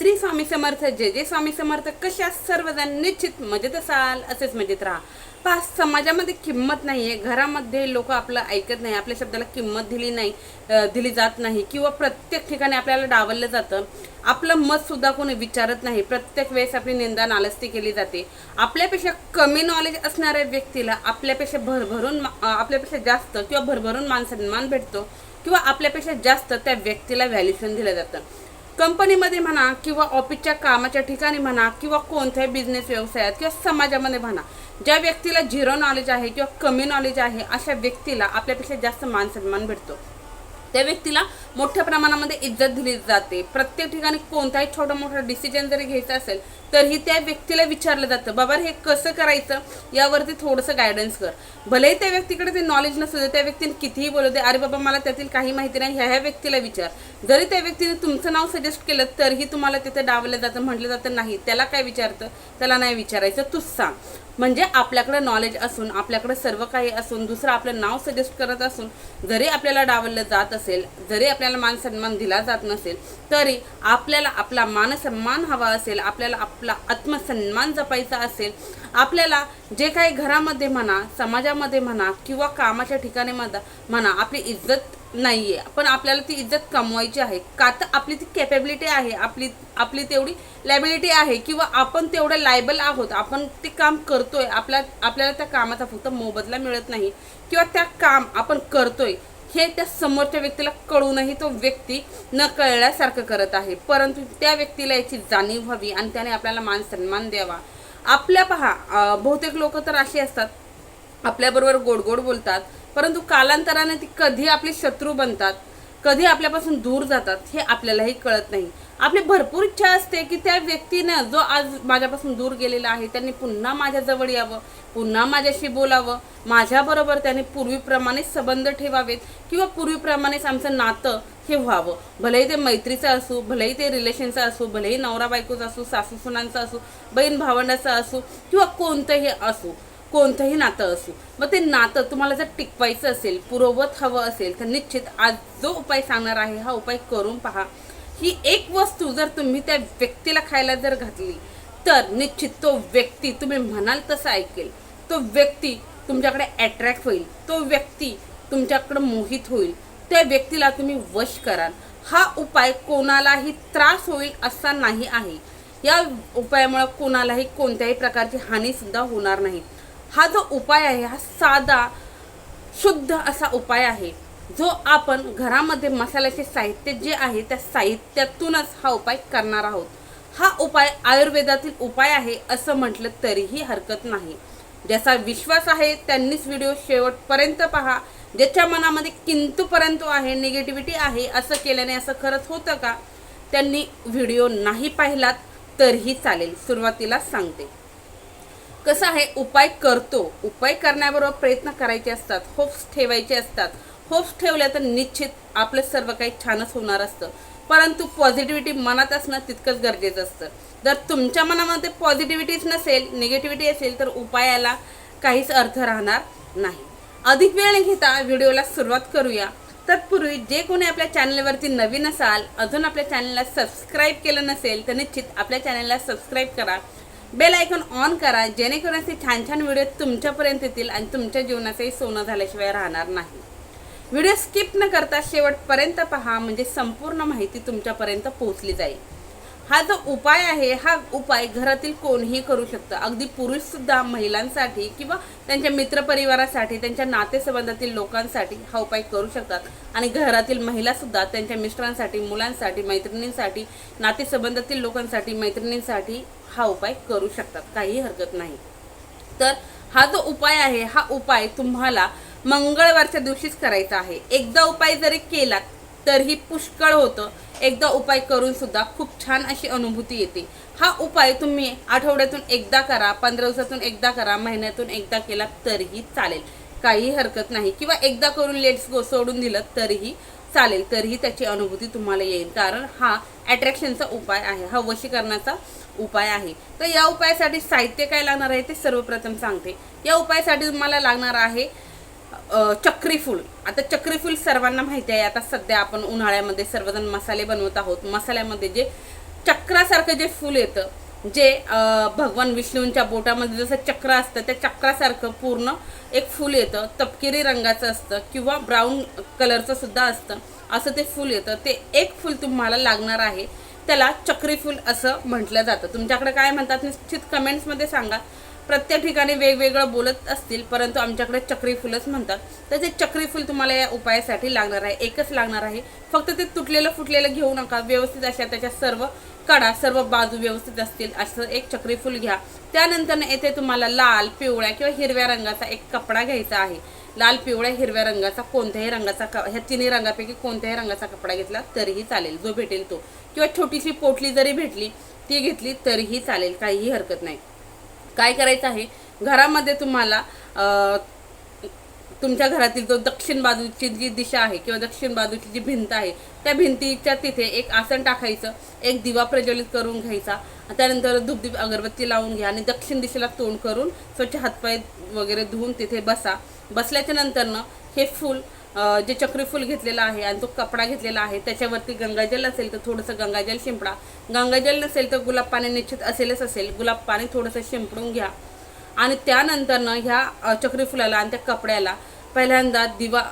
श्री स्वामी समर्थ जय जय स्वामी समर्थ. कशा सर्वजण निश्चित मजेत असाल असेच मजेत राहा. पा समाजामध्ये किंमत नाही आहे घरामध्ये लोक आपलं ऐकत नाही आपल्या शब्दाला किंमत दिली नाही दिली जात नाही किंवा प्रत्येक ठिकाणी आपल्याला डावललं जातं. आपलं मतसुद्धा कोणी विचारत नाही. प्रत्येक वेळेस आपली निंदा नालस्ती केली जाते. आपल्यापेक्षा कमी नॉलेज असणाऱ्या व्यक्तीला आपल्यापेक्षा भरभरून आपल्यापेक्षा जास्त किंवा भरभरून मान सन्मान भेटतो किंवा आपल्यापेक्षा जास्त त्या व्यक्तीला व्हॅल्युशन दिलं जातं. कंपनीमध्ये म्हणा किंवा ऑफिसच्या कामाच्या ठिकाणी म्हणा किंवा कोणत्याही बिझनेस व्यवसायात किंवा समाजामध्ये म्हणा ज्या व्यक्तीला झिरो नॉलेज आहे किंवा कमी नॉलेज आहे अशा व्यक्तीला आपल्यापेक्षा जास्त मान सन्मान भेटतो. त्या व्यक्तीला मोठ्या प्रमाणामध्ये इज्जत दिली जाते. प्रत्येक ठिकाणी कोणताही छोटा मोठा डिसिजन जरी घ्यायचा असेल तरीही त्या व्यक्तीला विचारलं जातं बाबा हे कसं करायचं? यावरती थोडंसं गायडन्स कर. भलेही त्या व्यक्तीकडे ते नॉलेज नसू दे त्या व्यक्तीने कितीही बोलू दे अरे बाबा मला त्यातील काही माहिती नाही ह्या ह्या व्यक्तीला विचार. जरी त्या व्यक्तीने तुमचं नाव सजेस्ट केलं तरीही तुम्हाला तिथे डावलं जातं म्हटलं जातं नाही त्याला काय विचारतं? त्याला नाही विचारायचं तूच सांग. म्हणजे आपल्याकडे नॉलेज असून आपल्याकडे सर्व काही असून दुसरं आपलं नाव सजेस्ट करत असून जरी आपल्याला डावललं जात असेल जरी आपल्याला मान सन्मान दिला जात नसेल तरी आपल्याला आपला मान सन्मान हवा असेल आपल्याला आप आपला आत्मसन्मान जपायचा असेल आपल्याला जे काही घरामध्ये म्हणा समाजामध्ये म्हणा किंवा कामाच्या ठिकाणी म्हणा म्हणा आपली इज्जत नाही आहे पण आपल्याला ती इज्जत कमवायची आहे. का तर आपली ती कॅपेबिलिटी आहे आपली आपली तेवढी लॅबिलिटी आहे किंवा आपण तेवढं लायबल आहोत. आपण ते काम करतोय. आपल्या आपल्याला त्या कामाचा फक्त मोबदला मिळत नाही. किंवा त्या काम आपण करतोय. हे त्या समोरच्या व्यक्तीला कळूनही तो व्यक्ती न कळल्यासारखं करत आहे. परंतु त्या व्यक्तीला याची जाणीव व्हावी आणि त्याने आपल्याला मान सन्मान द्यावा. आपल्या पहा बहुतेक लोक तर अशी असतात. आपल्याबरोबर गोड गोड बोलतात. परंतु कालांतराने ती कधी आपले शत्रू बनतात? कधी आपल्यापासून दूर जातात हे आपल्यालाही कळत नाही. आपली भरपूर इच्छा असते की त्या व्यक्तीनं जो आज माझ्यापासून दूर गेलेला आहे त्यांनी पुन्हा माझ्याजवळ यावं पुन्हा माझ्याशी बोलावं. माझ्याबरोबर त्याने पूर्वीप्रमाणेच संबंध ठेवावेत किंवा पूर्वीप्रमाणेच आमचं नातं हे व्हावं. भलेही ते मैत्रीचं असू भलेही ते रिलेशनचं असू भलेही नवरा बायकोचं असू सासू सुनांचं असू बहीण भावंडाचं असू किंवा कोणतंही असू. कोणतंही नातं असू. मग ते नातं तुम्हाला जर टिकवायचं असेल पुरवत हवं असेल तर निश्चित आज जो उपाय सांगणार आहे हा उपाय करून पहा. ही एक वस्तू जर तुम्ही त्या व्यक्तीला खायला जर घातली तर निश्चित तो व्यक्ती तुम्ही म्हणाल तसं ऐकेल तो व्यक्ती तुमच्याकडे अट्रॅक्ट होईल तो व्यक्ती तुमच्याकडे मोहित होईल त्या व्यक्तीला तुम्ही वश कराल. हा उपाय कोणालाही त्रास होईल असा नाही आहे. या उपायामुळे कोणालाही कोणत्याही प्रकारची हानीसुद्धा होणार नाही. हा जो उपाय आहे हा साधा शुद्ध असा उपाय आहे जो आपण घरामध्ये मसाल्याचे साहित्य जे आहे त्या साहित्यातूनच हा उपाय करणार आहोत. हा उपाय आयुर्वेदातील उपाय आहे असं म्हटलं तरीही हरकत नाही. ज्याचा विश्वास आहे त्यांनीच व्हिडिओ शेवटपर्यंत पहा. ज्याच्या मनामध्ये किंतूपर्यंत आहे निगेटिव्हिटी आहे असं केल्याने असं खरंच होतं का? त्यांनी व्हिडिओ नाही पाहिलात तरीही चालेल. सुरुवातीला सांगते. कसं आहे उपाय करतो. उपाय करण्याबरोबर प्रयत्न करायचे असतात होप्स ठेवायचे असतात. होप्स ठेवल्या तर निश्चित आपलं सर्व काही छानच होणार असतं. परंतु पॉझिटिव्हिटी मनात असणं तितकंच गरजेचं असतं. जर तुमच्या मनामध्ये पॉझिटिव्हिटीच नसेल निगेटिव्हिटी असेल तर उपायाला काहीच अर्थ राहणार नाही. अधिक वेळ न घेता व्हिडिओला सुरुवात करूया. तत्पूर्वी जे कोणी आपल्या चॅनलवरती नवीन असाल अजून आपल्या चॅनलला सबस्क्राईब केलं नसेल तर निश्चित आपल्या चॅनलला सबस्क्राईब करा. बेल आयकॉन ऑन करा जेणेकरून असे छान छान व्हिडिओ तुमच्यापर्यंत येतील आणि तुमच्या जीवनाचंही सोनं झाल्याशिवाय राहणार नाही. व्हिडिओ स्किप न करता शेवटपर्यंत पहा म्हणजे संपूर्ण माहिती तुमच्यापर्यंत पोहोचली जाईल. हा जो उपाय आहे हा उपाय घरातील कोणीही करू शकतं. अगदी पुरुषसुद्धा महिलांसाठी किंवा त्यांच्या मित्रपरिवारासाठी त्यांच्या नातेसंबंधातील लोकांसाठी हा उपाय करू शकतात. आणि घरातील महिलासुद्धा त्यांच्या मिस्टरांसाठी मुलांसाठी मैत्रिणींसाठी नातेसंबंधातील लोकांसाठी मैत्रिणींसाठी हा उपाय करू शकतात काही हरकत नाही. तर हा जो उपाय आहे हा उपाय तुम्हाला मंगळवारच्या दिवशीच करायचा आहे. एकदा उपाय जरी केला तरीही पुष्कळ होतं. एकदा उपाय करून सुद्धा खूप छान अशी अनुभूती येते. हा उपाय तुम्ही आठवड्यातून एकदा करा पंधरा दिवसातून एकदा करा महिन्यातून एकदा केला तरीही चालेल. काही हरकत नाही. किंवा एकदा करून लेट्स गो सोडून दिलं तरीही चालेल तरीही त्याची अनुभूती तुम्हाला येईल. कारण हा अट्रॅक्शनचा उपाय आहे हा वशीकरणाचा उपाय आहे. तर या उपायासाठी साहित्य काय लागणार आहे ते सर्वप्रथम सांगते. या उपायासाठी तुम्हाला लागणार आहे चक्रीफूल. आता चक्रीफूल सर्वांना माहिती आहे आता सध्या आपण उन्हाळ्यामध्ये सर्वजण मसाले बनवत आहोत. मसाल्यामध्ये जे चक्रासारखं जे फूल येतं जे भगवान विष्णूंच्या बोटामध्ये जसं चक्र असतं त्या चक्रासारखं पूर्ण एक फूल येतं. तपकिरी रंगाचं असतं किंवा ब्राऊन कलरचं सुद्धा असतं. असं ते फूल येतं. ते एक फूल तुम्हाला लागणार आहे. त्याला चक्री फूल असं म्हटलं जातं. तुमच्याकडे काय म्हणतात निश्चित कमेंट्समध्ये सांगा. प्रत्येक ठिकाणी वेगवेगळं बोलत असतील परंतु आमच्याकडे चक्री फुलच म्हणतात. तर ते चक्री फुल तुम्हाला या उपायासाठी लागणार आहे. एकच लागणार आहे. फक्त ते तुटलेलं फुटलेलं घेऊ नका. व्यवस्थित अशा त्याच्या सर्व काढा सर्व बाजू व्यवस्थित असतील असं एक चक्री फुल घ्या. त्यानंतर येथे तुम्हाला लाल पिवळ्या किंवा हिरव्या रंगाचा एक कपडा घ्यायचा आहे. लाल पिवळ्या हिरव्या रंगाचा कोणत्याही रंगाचा क ह्या तिन्ही रंगापैकी कोणत्याही रंगाचा कपडा घेतला तरीही चालेल. जो भेटेल तो. किंवा छोटीशी पोटली जरी भेटली ती घेतली तरीही चालेल. काहीही हरकत नाही. काय करायचं आहे? घरामध्ये तुम्हाला तुमच्या घरातील जो दक्षिण बाजूची जी दिशा आहे किंवा दक्षिण बाजूची जी भिंत आहे त्या भिंतीच्या तिथे एक आसन टाकायचं एक दिवा प्रज्वलित करून घ्यायचा. त्यानंतर धूपदीप अगरबत्ती लावून घ्या आणि दक्षिण दिशेला तोंड करून स्वच्छ हातपाय वगैरे धुवून तिथे बसा. बसल्याच्या नंतरनं हे फूल जे चक्रीफूल घेतलेलं आहे आणि तो कपडा घेतलेला आहे त्याच्यावरती गंगाजल असेल तर थोडंसं गंगाजल शिंपडा. गंगाजल नसेल तर गुलाब पाणी निश्चित असेलच असेल. गुलाब पाणी थोडंसं शिंपडून घ्या. आणि त्यानंतरनं ह्या चक्रीफुलाला आणि त्या कपड्याला पहिल्यांदा दिवा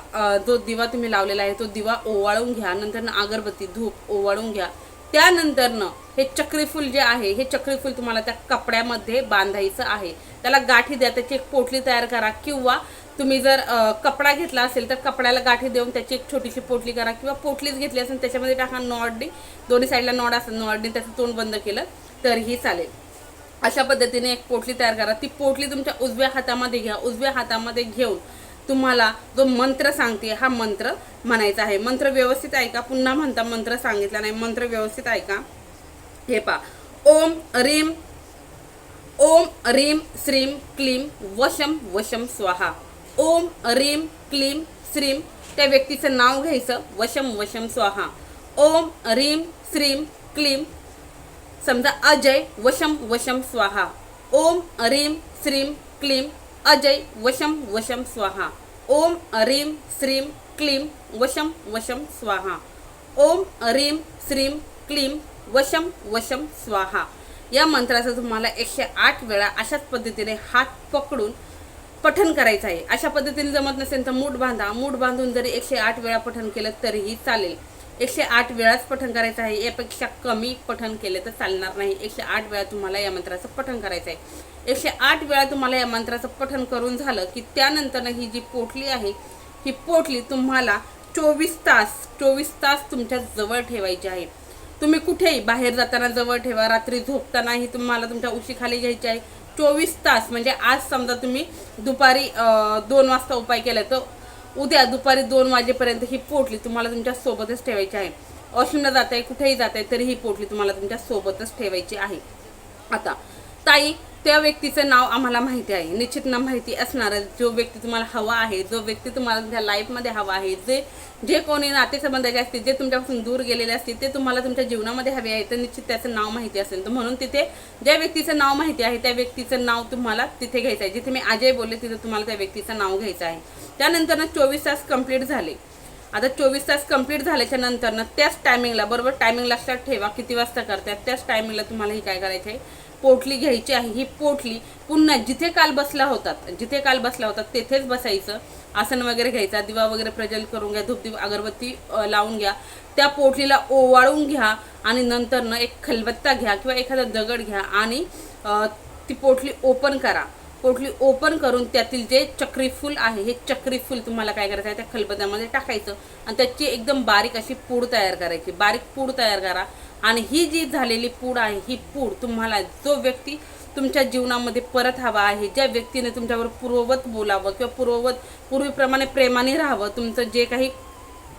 जो दिवा तुम्ही लावलेला आहे तो दिवा ओवाळून घ्या. नंतर अगरबत्ती धूप ओवाळून घ्या. त्यानंतरनं हे चक्रीफूल जे आहे हे चक्रीफूल तुम्हाला त्या कपड्यामध्ये बांधायचं आहे. त्याला गाठी द्या त्याची एक पोटली तयार करा किंवा तुम्ही जर कपडा घेतला असेल तर कपड्याला गाठी देऊन त्याची एक छोटीशी पोटली करा किंवा पोटलीच घेतली असेल त्याच्यामध्ये टाका नॉडनी दोन्ही साईडला नॉड असेल नॉडनी त्याचं तोंड बंद केलं तरीही चालेल. अशा पद्धतीने एक पोटली तयार करा. ती पोटली तुमच्या उजव्या हातामध्ये घ्या. उजव्या हातामध्ये घेऊन तुम्हाला जो मंत्र सांगते हा मंत्र म्हणायचा आहे. मंत्र व्यवस्थित ऐका. पुन्हा म्हणता मंत्र सांगितला नाही. मंत्र व्यवस्थित ऐका. हे पा ओम रीम ओम रीम श्रीम क्लीम वशम वशम स्वाहा. ओम रीम क्लीम श्रीम त्या व्यक्तीचं नाव घ्यायचं. वशम वशम स्वाहा. ओम रीम श्रीम क्लीम समजा अजय वशम वशम स्वाहा. ओम रीम श्रीम क्लीम अजय वशम वशम स्वाहा. ओम रीम श्रीम क्लीम वशम वशम स्वाहा. ओम रीम श्रीम क्लीम वशम वशम स्वाहा. या मंत्राचं तुम्हाला एकशे आठ वेळा अशाच पद्धतीने हात पकडून पठन करायचं आहे. अशा पद्धतीने जमत नसेल तर मूठ बांधा. मूठ बांधून जरी एकशे आठ वेळा पठन केलं तरीही चालेल. एकशे आठ वेळाच पठण करायचं आहे. यापेक्षा कमी पठण केले तर चालणार नाही. एकशे आठ वेळा तुम्हाला या मंत्राचं पठण करायचं आहे एकशे आठ वेळा तुम्हाला या मंत्राचं पठण करून झालं की त्यानंतर ही जी पोटली आहे ही पोटली तुम्हाला चोवीस तास चोवीस तास तुमच्या जवळ ठेवायची आहे. तुम्ही कुठेही बाहेर जाताना जवळ ठेवा रात्री झोपतानाही तुम्हाला तुमच्या उशीखाली घ्यायची आहे. चोवीस तास म्हणजे आज समजा तुम्ही दुपारी दोन वाजता उपाय केला तर उद्या दुपारी दोन वाजेपर्यंत ही पोटली तुम्हाला तुमच्या सोबतच ठेवायची आहे. वॉशरूमला जात आहे कुठेही जात आहे तरी ही पोटली तुम्हाला तुमच्या सोबतच ठेवायची आहे. आता ताई त्या व्यक्तीचं नाव आम्हाला माहिती आहे. निश्चित ना माहिती असणारच जो व्यक्ती तुम्हाला हवा आहे जो व्यक्ती तुम्हाला तुमच्या लाईफमध्ये हवा आहे जे जे कोणी नातेसंबंधाचे असतील जे तुमच्यापासून दूर गेलेले असतील ते तुम्हाला तुमच्या जीवनामध्ये हवे आहे तर निश्चित त्याचं नाव माहिती असेल. तर म्हणून तिथे ज्या व्यक्तीचं नाव माहिती आहे त्या व्यक्तीचं नाव तुम्हाला तिथे घ्यायचं आहे. जिथे मी अजय बोलले तिथे तुम्हाला त्या व्यक्तीचं नाव घ्यायचं आहे. त्यानंतरनं चोवीस तास कंप्लीट झाले. आता चोवीस तास कंप्लीट झाल्याच्या नंतरनं त्याच टायमिंगला बरोबर टायमिंग लक्षात ठेवा. किती वाजता करतात त्याच टायमिंगला तुम्हाला हे काय करायचं आहे पोटली घ्यायची आहे. ही पोटली पुन्हा जिथे काल बसला होतात जिथे काल बसला होतात तेथेच बसायचं. आसन वगैरे घ्यायचा दिवा वगैरे प्रज्वलित करून घ्या धूपदीप अगरबत्ती लावून घ्या. त्या पोटलीला ओवाळून घ्या आणि नंतरनं एक खलबत्ता घ्या किंवा एखादा दगड घ्या आणि ती पोटली ओपन करा. पोटली ओपन करून त्यातील जे चक्रीफूल आहे हे चक्रीफूल तुम्हाला काय करायचं आहे त्या खलबत्त्यामध्ये टाकायचं आणि त्याची एकदम बारीक अशी पूड तयार करायची. बारीक पूड तयार करा. आणि ही जी झालेली पूड आहे ही पूड तुम्हाला जो व्यक्ती तुमच्या जीवनामध्ये परत हवा आहे ज्या व्यक्तीने तुमच्यावर पूर्ववत बोलावं किंवा पूर्ववत पूर्वीप्रमाणे प्रेमाने राहावं तुमचं जे काही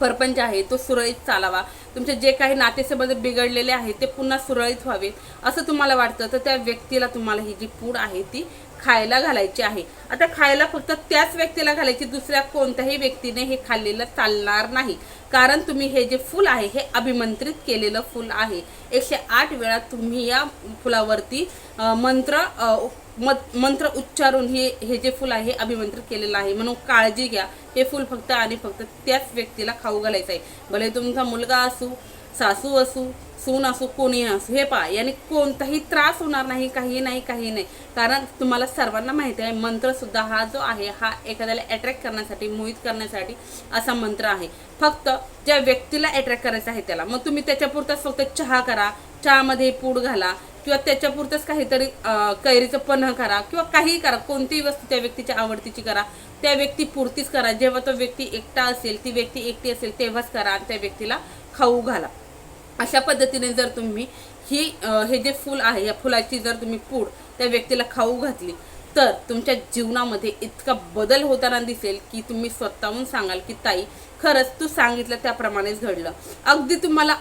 परपंच आहे तो सुरळीत चालावा. तुमचे जे काही नातेसंबंध बिघडलेले आहेत ते पुन्हा सुरळीत व्हावेत असं तुम्हाला वाटतं तर त्या व्यक्तीला तुम्हाला ही जी पूड आहे ती खायला घालायची आहे. आता खायला फक्त त्याच व्यक्तीला घालायची दुसऱ्या कोणत्याही व्यक्तीने हे खाल्लेलं चालणार नाही. कारण तुम्ही हे जे फूल आहे हे अभिमंत्रित केलेलं फूल आहे. एकशे आठ वेळा तुम्ही या फुलावरती मंत्र मंत्र उच्चारून हे हे जे फूल आहे हे अभिमंत्रित केलेलं आहे. म्हणून काळजी घ्या. हे फूल फक्त आणि फक्त त्याच व्यक्तीला खाऊ घालायचं आहे. भले तुमचा मुलगा असू सासू असू सून असो कोणी असो हे पहा याने कोणताही त्रास होणार नाही काही नाही काही नाही. कारण तुम्हाला सर्वांना माहिती आहे मंत्रसुद्धा हा जो आहे हा एखाद्याला अट्रॅक्ट करण्यासाठी मोहित करण्यासाठी असा मंत्र आहे. फक्त ज्या व्यक्तीला अट्रॅक्ट करायचं आहे त्याला. मग तुम्ही त्याच्यापुरताच फक्त चहा करा चहामध्ये पूड घाला किंवा त्याच्यापुरतंच काहीतरी कैरीचं पन्ह करा किंवा काहीही करा कोणतीही वस्तू त्या व्यक्तीच्या आवडतीची करा. त्या व्यक्ती पुरतीच करा. जेव्हा तो व्यक्ती एकटा असेल ती व्यक्ती एकटी असेल तेव्हाच करा आणि त्या व्यक्तीला खाऊ घाला. अशा पद्धतीने जर तुम्ही ही हे जे फूल आहे या फुलाची जर तुम्ही पूड त्या व्यक्तीला खाऊ घातली तर तुमच्या जीवनामध्ये इतका बदल होताना दिसेल की तुम्ही स्वतःहून सांगाल की ताई खरंच तू सांगितलं त्याप्रमाणेच घडलं. अगदी तुम्हाला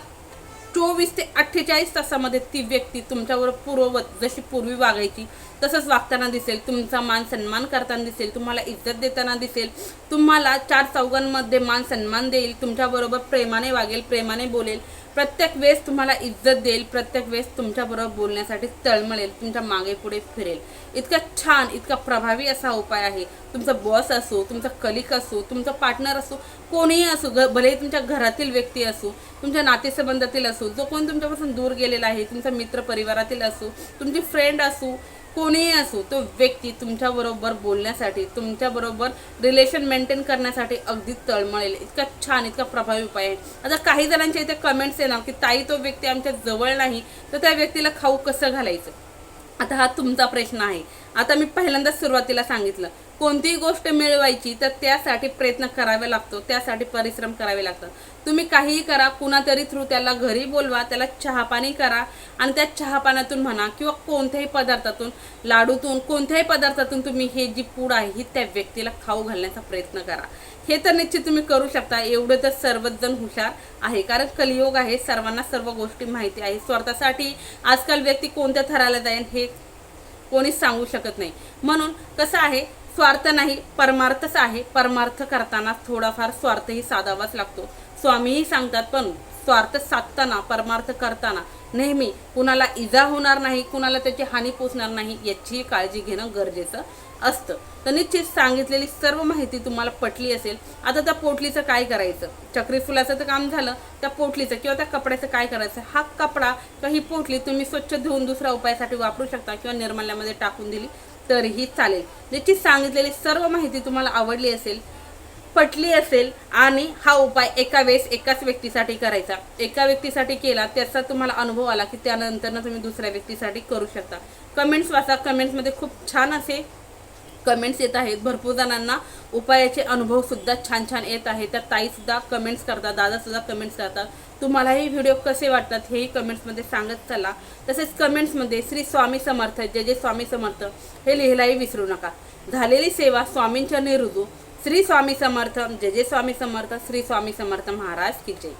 चोवीस ते अठ्ठेचाळीस तासामध्ये ती व्यक्ती तुमच्यावर पूर्ववत जशी पूर्वी वागायची तसंच वागताना दिसेल. तुमचा मान सन्मान करताना दिसेल तुम्हाला इज्जत देताना दिसेल. तुम्हाला चार चौघांमध्ये मान सन्मान देईल तुमच्याबरोबर प्रेमाने वागेल प्रेमाने बोलेल. प्रत्येक वेळेस तुम्हाला इज्जत देईल प्रत्येक वेळेस तुमच्याबरोबर बोलण्यासाठी तळमळेल तुमच्या मागे पुढे फिरेल. इतका छान इतका प्रभावी असा उपाय आहे. तुमचा बॉस असो तुमचा कलिक असो तुमचा पार्टनर असो कोणीही असो घ भलेही तुमच्या घरातील व्यक्ती असो तुमच्या नातेसंबंधातील असो जो कोण तुमच्यापासून दूर गेलेला आहे तुमचा मित्र परिवारातील असो तुमची फ्रेंड असो कोणीही असो तो व्यक्ती तुमच्याबरोबर बोलण्यासाठी तुमच्याबरोबर रिलेशन मेंटेन करण्यासाठी अगदी तळमळेल. इतका छान इतका प्रभावी उपाय आहे. आता काही जणांच्या इथे कमेंट्स येणार की ताई तो व्यक्ती आमच्या जवळ नाही तर त्या व्यक्तीला खाऊ कसं घालायचं? आता हा तुमचा प्रश्न आहे. आता मी पहिल्यांदाच सुरुवातीला सांगितलं कोणतीही गोष्ट मिळवायची तर त्यासाठी प्रयत्न करावे लागतो त्यासाठी परिश्रम करावे लागतात. तुम्ही काहीही करा कुणातरी थ्रू त्याला घरी बोलवा त्याला चहापाणी करा आणि त्या चहापाण्यातून म्हणा किंवा कोणत्याही पदार्थातून लाडूतून कोणत्याही पदार्थातून तुम्ही हे जी पूड आहे ही त्या व्यक्तीला खाऊ घालण्याचा प्रयत्न करा. हे तर निश्चित तुम्ही करू शकता एवढं तर सर्वच जण हुशार आहे कारण कलियोग आहे सर्वांना सर्व गोष्टी माहिती आहे. स्वार्थासाठी आजकाल व्यक्ती कोणत्या थराला जाईल हे कोणीच सांगू शकत नाही. म्हणून कसं आहे स्वार्थ नाही परमार्थच आहे. परमार्थ करताना थोडाफार स्वार्थही साधावाच लागतो. स्वामीही सांगतात पण स्वार्थ साधताना परमार्थ करताना नेहमी कुणाला इजा होणार नाही कुणाला त्याची हानी पोचणार नाही याचीही काळजी घेणं गरजेचं असतं. तर निश्चित सांगितलेली सर्व माहिती तुम्हाला पटली असेल. आता त्या पोटलीचं काय करायचं? चक्रीफुलाचं तर काम झालं. त्या पोटलीचं किंवा त्या कपड्याचं काय करायचं? हा कपडा किंवा ही पोटली तुम्ही स्वच्छ धुवून दुसऱ्या उपायासाठी वापरू शकता किंवा निर्मल्यामध्ये टाकून दिली तरीही चालेल. निश्चित सांगितलेली सर्व माहिती तुम्हाला आवडली असेल पटली असेल आणि हा उपाय एका वेळेस एकाच व्यक्तीसाठी करायचा. एका व्यक्तीसाठी केला त्याचा तुम्हाला अनुभव आला की त्यानंतर तुम्ही दुसऱ्या व्यक्तीसाठी करू शकता. कमेंट्स वाचा. कमेंट्समध्ये खूप छान असे कमेंट्स येत आहेत. भरपूर जणांना उपायाचे अनुभवसुद्धा छान छान येत आहेत. त्या ताईसुद्धा कमेंट्स करतात दादासुद्धा कमेंट्स करतात. तुम्हालाही व्हिडिओ कसे वाटतात हेही कमेंट्समध्ये सांगत चला. तसेच कमेंट्समध्ये श्री स्वामी समर्थ जय जे स्वामी समर्थ हे लिहायलाही विसरू नका. झालेली सेवा स्वामींच्या निरुजू श्री स्वामी समर्थ जय जय स्वामी समर्थ श्री स्वामी समर्थ महाराज की जय.